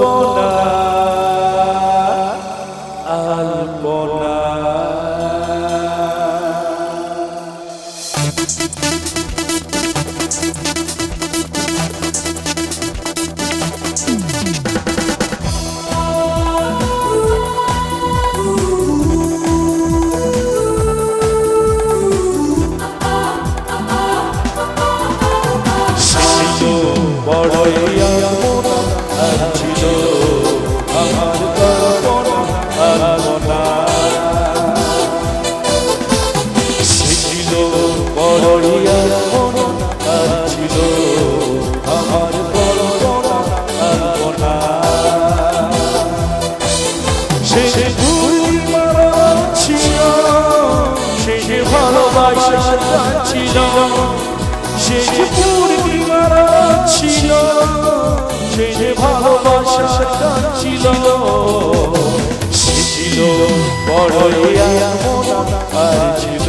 কল্পনা ছিল সে যে পূর্ণিমার ছিল সে যে ভালোবাসা ছিল সে ছিল বড় আর ছিল।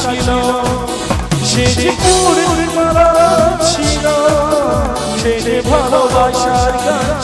ছিল সে যে পূর্ণিমারা ছিল সে যে ভালোবাসার গান।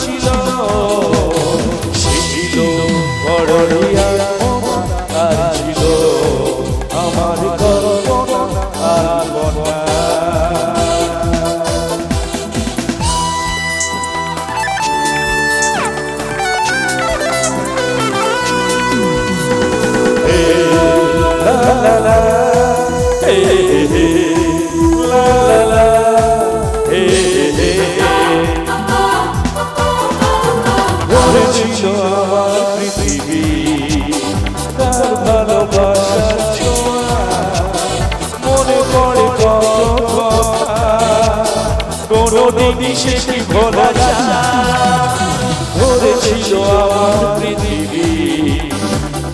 দিনই সেটি ভোলা ধরেছিল আমার পৃথিবী।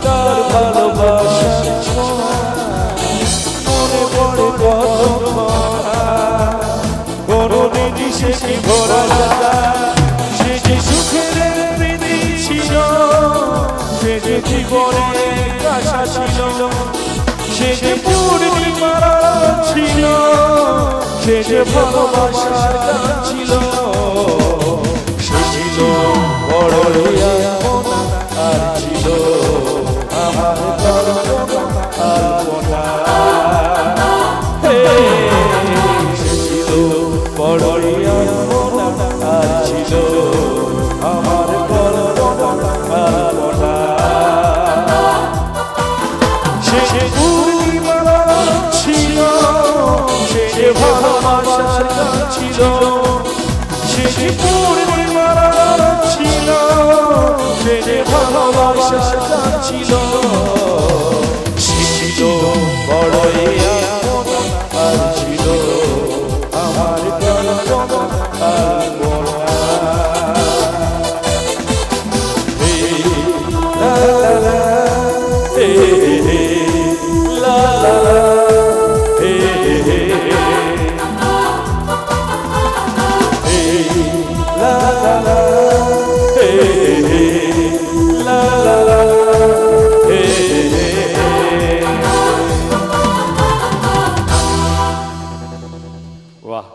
তার ভালোবাসার ছোঁয়া মনে পড়ে কোনো দিনই সেটি ভোলা সে যে সুখের প্রীতি ছিল, সে যে জীবনে আশা ছিল, সে যে পূর্ণিমারা সে যে ভালোবাসার গান ছিল। বড় আর ছিল আমার ছিল সে যে পূর্ণিমারা ছিল সে যে ভালোবাসার ছিল সে ছিল বড়ই আর ছিল আমার আর বলা la la